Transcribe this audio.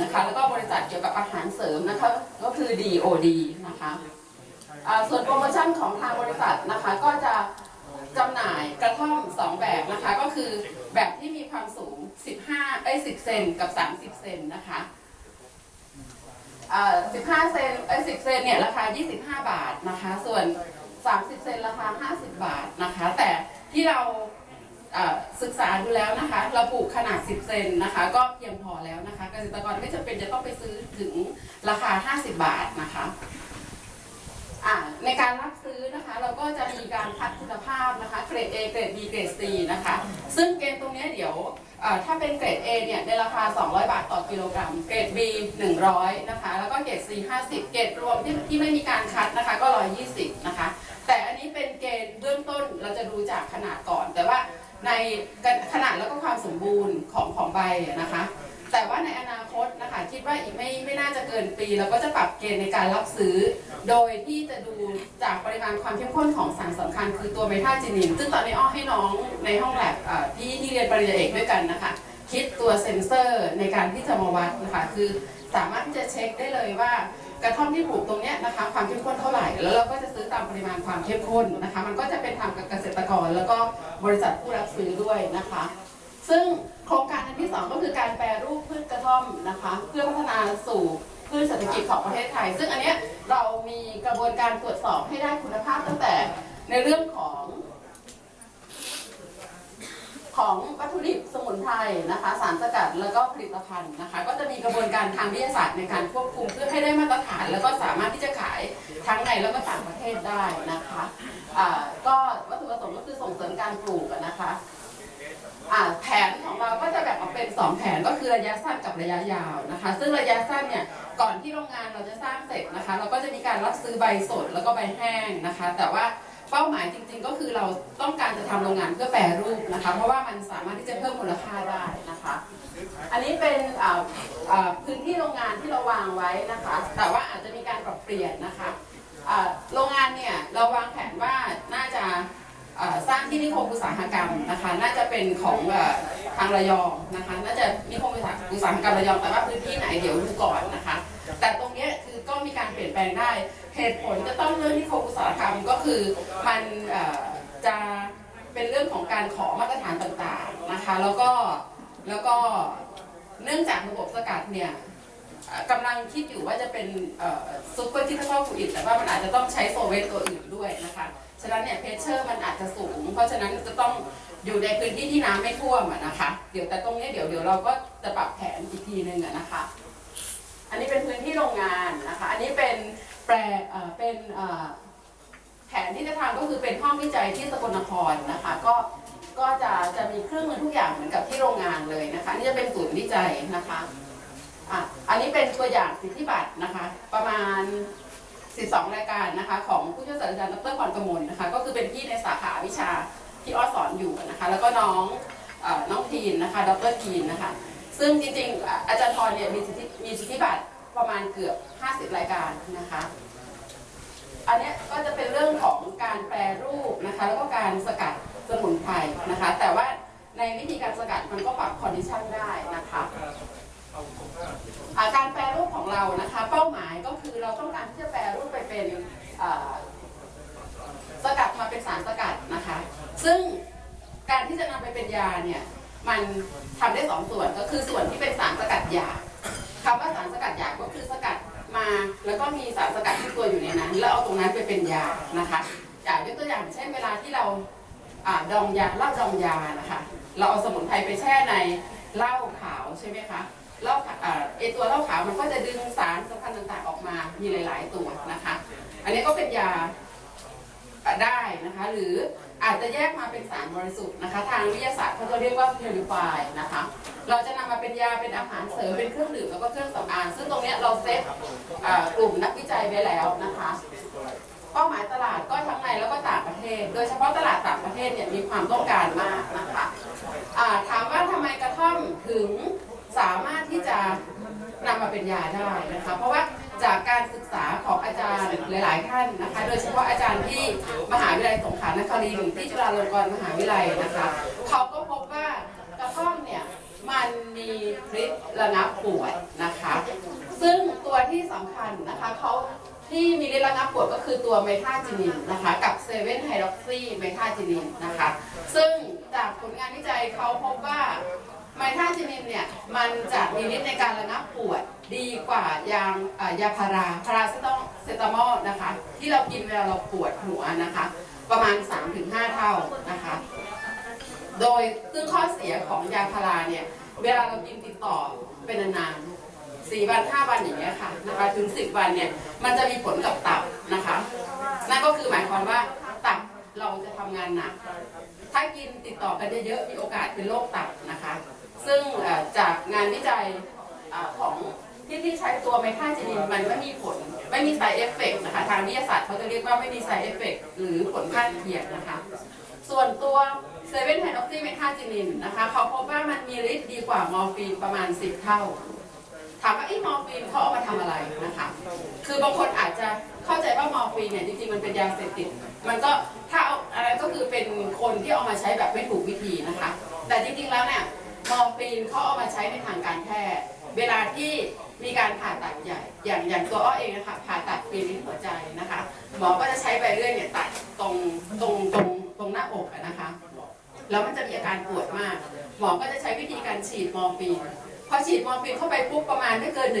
นะคะ แล้วก็บริษัทเกี่ยวกับอาหารเสริมนะคะ ก็คือ DOD นะคะส่วนโปรโมชั่นของทางบริษัทนะคะ ก็จะจำหน่ายกระท่อม 2 แบบนะคะ ก็คือแบบที่มีความสูง 15 เอ้ย 10 เซนกับ 30 เซนนะคะอ่า15 เซนเอ้ย 10 เซนเนี่ยราคา 25 บาทนะคะ ส่วน 30 เซนราคา 50 บาทนะคะ แต่ที่เรา ศึกษาดูแล้วนะคะ เราปลูกขนาด 10 เซนนะคะ ก็เพียงพอแล้วนะคะเกษตรกรไม่จำเป็นจะต้องไปซื้อถึงราคา 50 บาทนะคะในการรับซื้อนะคะเราก็จะมีการคัดคุณภาพนะคะเกรด A เกรด B เกรด C นะคะ ซึ่งเกณฑ์ตรงนี้เดี๋ยวถ้าเป็นเกรด A เนี่ยในราคา 200 บาทต่อกิโลกรัม เกรด B 100นะคะแล้วก็เกรด C 50 เกรดรวมที่ที่ไม่มีการคัดนะคะก็ 120 นะคะ แต่อันนี้เป็นเกณฑ์เบื้องต้นเราจะดูจากขนาดก่อน แต่ว่า ในขนาดแล้วก็ความสมบูรณ์ของของใบนะคะ แต่ว่าในอนาคตนะคะคิดว่าอีกไม่ไม่น่าจะเกินปีเราก็จะปรับเกณฑ์ในการรับซื้อ โดยที่จะดูจากปริมาณความเข้มข้นของสารสำคัญ คือตัวเมทาจินิน ซึ่งตอนนี้อ้อให้น้องในห้องแลบที่ที่เรียนปริญญาเอกด้วยกันนะคะ คิดตัวเซ็นเซอร์ในการที่จะมาวัดนะคะคือสามารถที่จะเช็คได้เลยว่า กระท่อมที่ปลูกตรงนี้นะคะความเข้มข้นเท่าไหร่ แล้วเราก็จะซื้อตามปริมาณความเข้มข้นนะคะ มันก็จะเป็นธรรมกับเกษตรกร แล้วก็บริษัทผู้รับซื้อด้วยนะคะ ซึ่งโครงการอันที่สองก็คือการแปรรูปพืชกระท่อมนะคะ เพื่อพัฒนาสู่พืชเศรษฐกิจของประเทศไทย ซึ่งอันเนี้ยเรามีกระบวนการตรวจสอบให้ได้คุณภาพตั้งแต่ในเรื่องของ ของวัตถุดิบสมุนไพรนะคะ สารสกัดแล้วก็ผลิตภัณฑ์นะคะ ก็จะมีกระบวนการทางวิทยาศาสตร์ในการควบคุมเพื่อให้ได้มาตรฐาน แล้วก็สามารถที่จะขายทั้งในแล้วก็ต่างประเทศได้นะคะก็วัตถุประสงค์ก็คือส่งเสริมการปลูกนะคะแผนของเราก็จะแบ่งออกเป็น 2 แผนก็คือระยะสั้นกับระยะยาวนะคะ ซึ่งระยะสั้นเนี่ยก่อนที่โรงงานเราจะสร้างเสร็จนะคะ เราก็จะมีการรับซื้อใบสดแล้วก็ใบแห้งนะคะ แต่ว่า เป้าหมายจริงๆ ก็คือเราต้องการจะทำโรงงานเพื่อแปรรูปนะคะ เพราะว่ามันสามารถที่จะเพิ่มมูลค่าได้นะคะ อันนี้เป็นพื้นที่โรงงานที่เราวางไว้นะคะ แต่ว่าอาจจะมีการปรับเปลี่ยนนะคะโรงงานเนี่ยเราวางแผนว่าน่าจะสร้างที่นิคมอุตสาหกรรมนะคะ น่าจะเป็นของทางระยองนะคะ น่าจะนิคมอุตสาหอุตสาหกรรมระยองแต่ว่าพื้นที่ไหนเดี๋ยวดูก่อนนะคะ ลี่ยนแปลงได้ เหตุผลจะต้องเรื่องนิคมอุตสาหกรรมก็คือมันจะเป็นเรื่องของการขอมาตรฐานต่างๆนะคะ แล้วก็แล้วก็เนื่องจากระบบสกัดเนี่ยกำลังคิดอยู่ว่าจะเป็นซุปเปอร์ทิทเทิลฟูอิดแต่ว่ามันอาจจะต้องใช้โซเวตตัวอื่นด้วยนะคะ ฉะนั้นเนี่ยเพชเชอร์มันอาจจะสูง เพราะฉะนั้นจะต้องอยู่ในพื้นที่ที่น้ำไม่ท่วมนะคะ เดี๋ยวแต่ตรงนี้เดี๋ยวเดี๋ยวเราก็จะปรับแผนอีกทีหนึ่งนะคะ อันนี้เป็นพื้นที่โรงงานนะคะ อันนี้เลเอ่อเป็นแผนที่จะทำก็คือเป็นห้องวิจัยที่สกลนครนะคะก็ก็จะจะมีเครื่องมือทุกอย่างเหมือนกับที่โรงงานเลยนะคะนี่จะเป็นศูนย์วิจัยนะคะอะอันนี้เป็นตัวอย่างสิทธิบัตรนะคะ ประมาณ 12 รายการนะคะ ของผู้ช่วยศาสตราจารย์ดรพรกมลนะคะ ก็คือเป็นพี่ในสาขาวิชาที่อ้อสอนอยู่นะคะ แล้วก็น้องอน้องทีนนะคะ ดรทีนนะคะ ซึ่งจริงๆอะอาจารย์พรเนี่ยมีสิทธิมีสิทธิบัตร ประมาณเกือบ 50 รายการนะคะ อันนี้ก็จะเป็นเรื่องของการแปรรูปนะคะ แล้วก็การสกัดสมุนไพรนะคะ แต่ว่าในวิธีการสกัดมันก็ปรับคอนดิชันได้นะคะาการแปรรูปของเรานะคะ เป้าหมายก็คือเราต้องการที่จะแปรรูปไปเป็นสกัดมาเป็นสารสกัดนะคะ ซึ่งการที่จะนำไปเป็นยาเนี่ย มันทำได้สองส่วนก็คือส่วนที่เป็นสารสกัดยา คำว่าสารสกัดยาก็คือสกัดมา แล้วก็มีสารสกัดที่ตัวอยู่ในนั้น แล้วเอาตรงนั้นไปเป็นยานะคะอย่างยกตัวอย่างเช่นเวลาที่เราอดองยาเหล้าดองยานะคะ เราเอาสมุนไพรไปแช่ในเหล้าขาวใช่ไหมคะเหล้าไอตัวเหล้าขาวมันก็จะดึงสารสำคัญต่างๆออกมา มีหลาย ๆ ตัวนะคะ อันนี้ก็เป็นยา ได้นะคะ หรืออาจจะแยกมาเป็นสารบริสุทธิ์นะคะ ทางวิทยาศาสตร์เขาจะเรียกว่า purify นะคะ เราจะนำมาเป็นยาเป็นอาหารเสริมเป็นเครื่องดื่มแล้วก็เครื่องสำอางซึ่งตรงนี้เราเซตกลุ่มนักวิจัยไว้แล้วนะคะเป้าหมายตลาดก็ทั้งในแล้วก็ต่างประเทศ โดยเฉพาะตลาดต่างประเทศเนี่ยมีความต้องการมากนะคะถามว่าทำไมกระท่อมถึงสามารถที่จะนำมาเป็นยาได้นะคะ เพราะว่า จากการศึกษาของอาจารย์หลาย ๆ ท่านนะคะ โดยเฉพาะอาจารย์ที่มหาวิทยาลัยสงขลานครินทร์ที่จุฬาลงกรณ์มหาวิทยาลัยนะคะเขาก็พบว่ากระท่อมเนี่ยมันมีฤทธิ์ระงับปวดนะคะ ซึ่งตัวที่สำคัญนะคะเขาที่มีฤทธิ์ระงับปวดก็คือตัวเมทาจินินนะคะ กับเซเว่นไฮดรอกซีเมทาจินินนะคะ ซึ่งจากผลงานวิจัยเขาพบว่า ไมทาจินินเนี่ยมันจะมีฤทธิ์ในการระงับปวดดีกว่ายางยาพาราพาราเซตามเซตามอลนะคะ ที่เรากินเวลาเราปวดหัวนะคะ ประมาณ 3-5 เท่านะคะ โดยซึ่งข้อเสียของยาพาราเนี่ยเวลาเรากินติดต่อเป็นนานๆสี่วันห้าวันอย่างเงี้ยค่ะนะคะถึงสิบวันเนี่ยมันจะมีผลกับตับนะคะ นั่นก็คือหมายความว่าตับเราจะทำงานหนักถ้ากินติดต่อกันเยอะๆมีโอกาสเป็นโรคตับนะคะ ของที่ที่ใช้ตัวไมทาจินินมันไม่มีผล ไม่มี side effect นะคะทางวิทยาศาสตร์เขาจะเรียกว่าไม่มี side effect หรือผลข้างเคียงนะคะ ส่วนตัวเซเว่นไฮดรอกซีเมทาจินินนะคะเขาพบว่ามันมีฤทธิ์ดีกว่ามอร์ฟีนประมาณ 10 เท่าถามว่าไอ้มอร์ฟีนเขาเอามาทำอะไรนะคะ คือบางคนอาจจะเข้าใจว่ามอร์ฟีนเนี่ยจริงๆมันเป็นยาเสพติด มันก็ถ้าเอาอะไรก็คือเป็นคนที่เอามาใช้แบบไม่ถูกวิธีนะคะ แต่จริงๆแล้วเนี่ย มอฟีนเขาเอามาใช้ในทางการแพทย์ เวลาที่มีการผ่าตัดใหญ่ อย่างอย่างตัวอ้อเองนะคะผ่าตัดปีนลิ้นหัวใจนะคะ หมอก็จะใช้ใบเลื่อยเนี่ยตัดตรงตรงตรงตรงหน้าอกนะคะ แล้วมันจะมีอาการปวดมาก หมอก็จะใช้วิธีการฉีดมอร์ฟีน พอฉีดมอร์ฟีนเข้าไปปุ๊บประมาณไม่เกินหนึ่ง